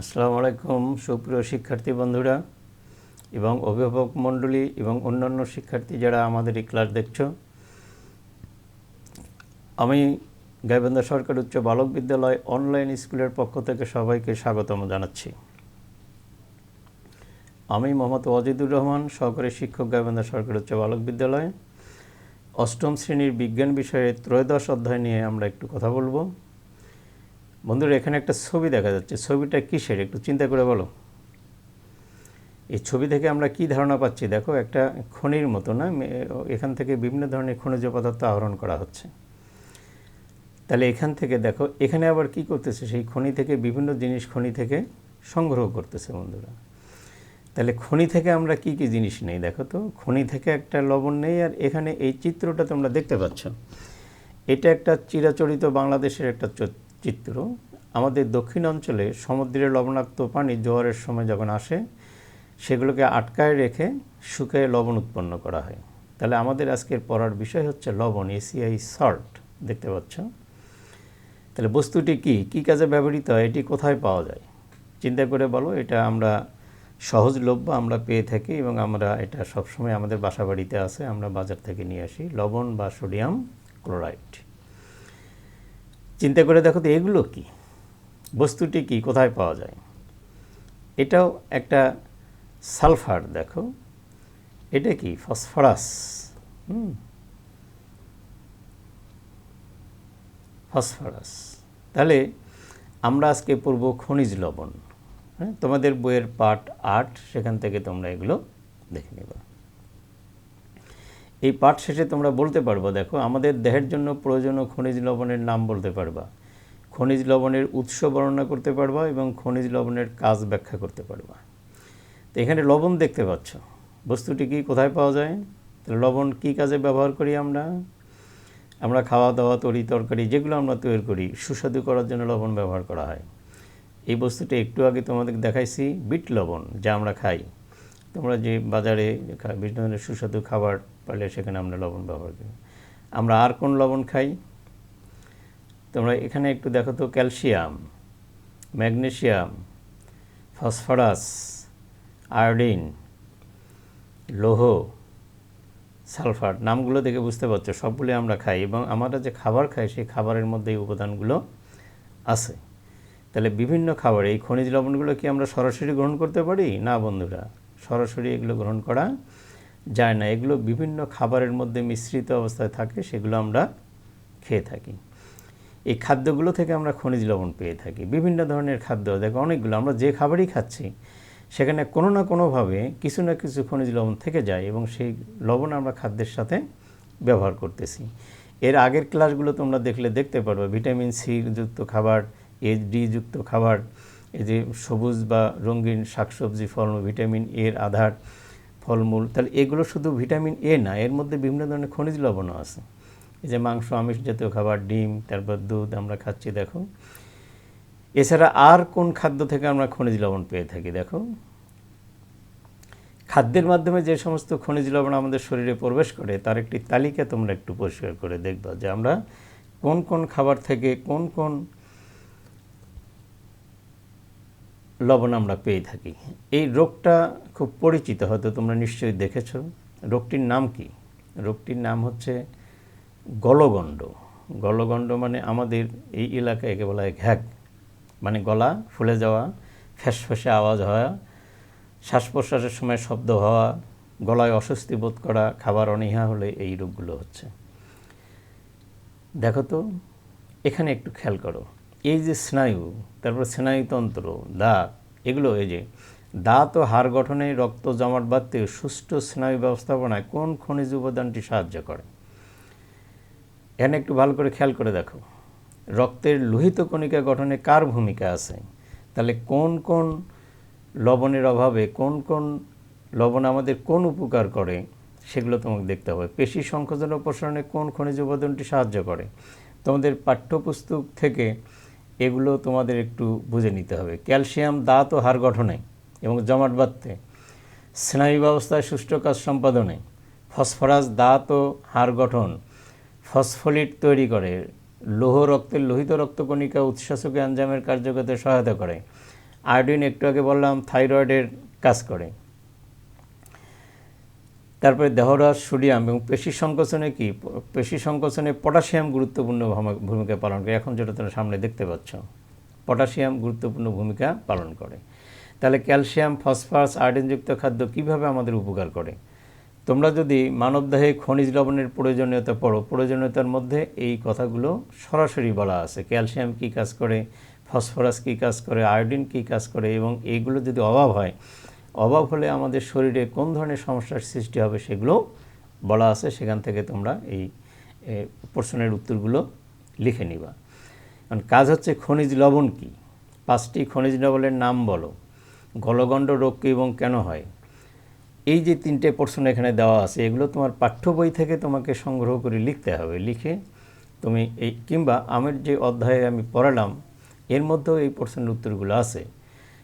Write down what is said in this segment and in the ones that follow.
আসসালামু আলাইকুম, সুপ্রিয় শিক্ষার্থী বন্ধুরা এবং অভিভাবক মণ্ডলী এবং অন্যান্য শিক্ষার্থী যারা আমাদের এই ক্লাস দেখছ। আমি গাইবান্ধা সরকার উচ্চ বালক বিদ্যালয় অনলাইন স্কুলের পক্ষ থেকে সবাইকে স্বাগতম জানাচ্ছি। আমি মোহাম্মদ ওয়াজিদুর রহমান, সহকারী শিক্ষক গাইবান্ধা সরকার উচ্চ বালক বিদ্যালয়। অষ্টম শ্রেণির বিজ্ঞান বিষয়ে ত্রয়োদশ অধ্যায় নিয়ে আমরা একটু কথা বলব। বন্ধুরা, এখানে একটা ছবি দেখা যাচ্ছে। ছবিটা কিসের? একটু চিন্তা করে বলো। এই ছবি থেকে আমরা কি ধারণা পাচ্ছি? দেখো, একটা খনির মতো না? এখান থেকে বিভিন্ন ধরনের খনিজ পদার্থ আহরণ করা হচ্ছে। তাহলে এখান থেকে দেখো, এখানে আবার কি করতেছে? সেই খনি থেকে বিভিন্ন জিনিস খনি থেকে সংগ্রহ করতেছে বন্ধুরা। তাহলে খনি থেকে আমরা কি কি জিনিস নেই? দেখো তো, খনি থেকে একটা লবণ নেই, আর এখানে এই চিত্রটা তোমরা দেখতে পাচ্ছ। এটা একটা চিরাচরিত বাংলাদেশের একটা চিত্র। আমাদের দক্ষিণ অঞ্চলে সমুদ্রের লবণাক্ত পানি জোয়ারের সময় যখন আসে, সেগুলোকে আটকায় রেখে শুকিয়ে লবণ উৎপন্ন করা হয়। তাহলে আমাদের আজকের পড়ার বিষয় হচ্ছে লবণ এসিআই সল্ট দেখতে পাচ্ছ? তাহলে বস্তুটি কি? কি কাজে ব্যবহৃত? হয় এটি কোথায় পাওয়া যায়? চিন্তা করে বলো, এটা আমরা সহজলভ্য আমরা পেয়ে থাকি এবং আমরা এটা সবসময় আমাদের বাসা বাড়িতে আছে, আমরা বাজার থেকে নিয়ে আসি। লবণ বা সোডিয়াম ক্লোরাইড। চিন্তা করে দেখো তো, এগুলো কি? বস্তুটি কি? কোথায় পাওয়া যায়? এটাও একটা সালফার, দেখো। এটা কি? ফসফরাস। ফসফরাস। তাহলে আমরা আজকে পড়ব খনিজ লবণ। হ্যাঁ তোমাদের বইয়ের পার্ট আট, সেখান থেকে তোমরা এগুলো দেখে নেবে। এই পাঠ শেষে তোমরা বলতে পারবা, দেখো, আমাদের দেহের জন্য প্রয়োজনীয় খনিজ লবণের নাম বলতে পারবা। খনিজ লবণের উৎস বর্ণনা করতে পারবা এবং খনিজ লবণের কাজ ব্যাখ্যা করতে পারবা। তো এখানে লবণ দেখতে পাচ্ছ। বস্তুটি কি কোথায় পাওয়া যায়? লবণ কি কাজে ব্যবহার করি আমরা? আমরা খাওয়া দাওয়া, তরি তরকারি যেগুলো আমরা তৈরি করি, সুস্বাদু করার জন্য লবণ ব্যবহার করা হয়। এই বস্তুটি একটু আগে তোমাদের দেখাইছি, বিট লবণ যা আমরা খাই। তোমরা যে বাজারে বিভিন্ন ধরনের সুস্বাদু খাবার পাইলে সেখানে আমরা লবণ ব্যবহার করি। আমরা আর কোন লবণ খাই? তোমরা এখানে একটু দেখো তো, ক্যালসিয়াম, ম্যাগনেসিয়াম, ফসফরাস, আয়োডিন, লৌহ, সালফার, নামগুলো দেখে বুঝতে পারছ সবগুলো আমরা খাই এবং আমরা যে খাবার খাই সেই খাবারের মধ্যে এই উপাদানগুলো আছে। তাহলে বিভিন্ন খাবার, এই খনিজ লবণগুলো কি আমরা সরাসরি গ্রহণ করতে পারি? না বন্ধুরা, সরাসরি এগুলো গ্রহণ করা যায় না। এগুলো বিভিন্ন খাবারের মধ্যে মিশ্রিত অবস্থায় থাকে, সেগুলো আমরা খেয়ে থাকি। এই খাদ্যগুলো থেকে আমরা খনিজ লবণ পেয়ে থাকি, বিভিন্ন ধরনের খাদ্য। দেখো, অনেকগুলো। আমরা যে খাবারই খাচ্ছি, সেখানে কোনো না কোনোভাবে কিছু না কিছু খনিজ লবণ থেকে যায় এবং সেই লবণ আমরা খাদ্যের সাথে ব্যবহার করতেছি। এর আগের ক্লাসগুলো তোমরা দেখলে দেখতে পারবে, ভিটামিন সি যুক্ত খাবার, এইচ ডি যুক্ত খাবার, এই যে সবুজ বা রঙিন শাকসবজি ফল ভিটামিন এর আধার ফলমূল, তাহলে এগুলো শুধু ভিটামিন এ না, এর মধ্যে বিভিন্ন ধরনের খনিজ লবণও আছে। এই যে মাংস, আমিষ জাতীয় খাবার, ডিম, তারপর দুধ আমরা খাচ্ছি, দেখো। এছাড়া আর কোন খাদ্য থেকে আমরা খনিজ লবণ পেয়ে থাকি, দেখো? খাদ্যের মাধ্যমে যে সমস্ত খনিজ লবণ আমাদের শরীরে প্রবেশ করে, তার একটি তালিকা তোমরা একটু পরিষ্কার করে দেখবা যে আমরা কোন কোন খাবার থেকে কোন কোন লবণ আমরা পেয়ে থাকি। এই রোগটা খুব পরিচিত, হয়তো তোমরা নিশ্চয়ই দেখেছ। রোগটির নাম কি? রোগটির নাম হচ্ছে গলগণ্ড। গলগণ্ড মানে আমাদের এই এলাকায় একে বলা হয় ঘ্যাগ মানে গলা ফুলে যাওয়া ফ্যাসফ্যাসে আওয়াজ হওয়া শ্বাস প্রশ্বাসের সময় শব্দ হওয়া, গলায় অস্বস্তি বোধ করা, খাবার অনীহা হলে এই রোগগুলো হচ্ছে। দেখো তো, এখানে একটু খেয়াল করো। এই যে স্নায়ু, তারপর স্নায়ুতন্ত্র, দাঁত, এগুলো এই যে দাঁত ও হাড় গঠনে রক্ত জমাট বাঁধতে সুষ্ঠু স্নায়ু ব্যবস্থাপনায় কোন খনিজ উপাদানটি সাহায্য করে? এখানে একটু ভালো করে খেয়াল করে দেখো। রক্তের লোহিত কণিকা গঠনে কার ভূমিকা আছে? তাহলে কোন কোন লবণের অভাবে, কোন কোন লবণ আমাদের কোন উপকার করে, সেগুলো তোমাকে দেখতে হবে। পেশি সংকোচন ও প্রসারণে কোন খনিজ উপাদানটি সাহায্য করে? তোমাদের পাঠ্যপুস্তক থেকে এগুলো তোমাদের একটু বুঝে নিতে হবে। ক্যালসিয়াম, দাঁত ও হাড় গঠনে এবং জমাট বাঁধতে, স্নায়ু ব্যবস্থায় সুষ্ঠু কাজ সম্পাদনে ফসফরাস, দাঁত ও হাড় গঠন, ফসফোলিট তৈরি করে, লৌহ রক্তের লোহিত রক্তকণিকা উৎসাচকে এনজামের কার্যকরতে সহায়তা করে, আয়োডিন একটু আগে বললাম, থাইরয়েডের কাজ করে। তারপরে দেহরস সোডিয়াম এবং পেশি সংকোচনে কি? পেশি সংকোচনে পটাশিয়াম গুরুত্বপূর্ণ ভূমিকা পালন করে। এখন যেটা তোমরা সামনে দেখতে পাচ্ছ, পটাশিয়াম গুরুত্বপূর্ণ ভূমিকা পালন করে। তাহলে ক্যালসিয়াম, ফসফরাস আয়োডিনযুক্ত খাদ্য কীভাবে আমাদের উপকার করে? তোমরা যদি মানবদেহে খনিজ লবণের প্রয়োজনীয়তা পড়ো, প্রয়োজনীয়তার মধ্যে এই কথাগুলো সরাসরি বলা আছে। ক্যালসিয়াম কী কাজ করে? ফসফরাস কী কাজ করে? আয়োডিন কী কাজ করে? এবং এইগুলো যদি অভাব হয় অভাব হলে আমাদের শরীরে কোন ধরনের সমস্যার সৃষ্টি হবে সেগুলো বলা আছে। সেখান থেকে তোমরা এই প্রশ্নের উত্তরগুলো লিখে নিবা। কারণ কাজ হচ্ছে খনিজ লবণ কি? পাঁচটি খনিজ লবণের নাম বলো। গলগণ্ড রোগ কী এবং কেন হয়? এই যে তিনটে প্রশ্ন এখানে দেওয়া আছে, এগুলো তোমার পাঠ্য বই থেকে তোমাকে সংগ্রহ করে লিখতে হবে। লিখে তুমি এই, কিংবা আমার যে অধ্যায়ে আমি পড়ালাম, এর মধ্যেও এই প্রশ্নের উত্তরগুলো আছে।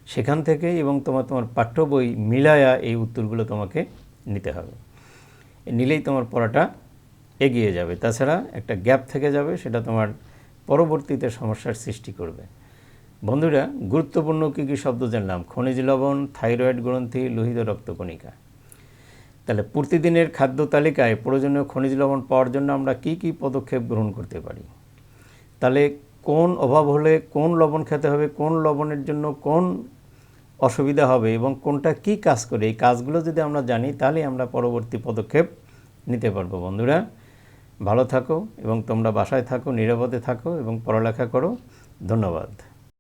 সেখান থেকে এবং তোমার তোমার পাঠ্য বই মিলায়া এই উত্তরগুলো তোমাকে নিতে হবে। নিলেই তোমার পড়াটা এগিয়ে যাবে। তাছাড়া একটা গ্যাপ থেকে যাবে, সেটা তোমার পরবর্তীতে সমস্যার সৃষ্টি করবে। বন্ধুরা, গুরুত্বপূর্ণ কী কী শব্দ জানলাম? খনিজ লবণ, থাইরয়েড গ্রন্থি, লোহিত রক্তকণিকা। তাহলে প্রতিদিনের খাদ্য তালিকায় প্রয়োজনীয় খনিজ লবণ পাওয়ার জন্য আমরা কি কি পদক্ষেপ গ্রহণ করতে পারি? তাহলে কোন অভাব হলে কোন লবণ খেতে হবে, কোন লবণের জন্য কোন অসুবিধা হবে এবং কোনটা কি কাজ করে, এই কাজগুলো যদি আমরা জানি তাহলে আমরা পরবর্তী পদক্ষেপ নিতে পারব বন্ধুরা। ভালো থাকো এবং তোমরা বাসায় থাকো, নিরাপদে থাকো এবং পড়ালেখা করো। ধন্যবাদ।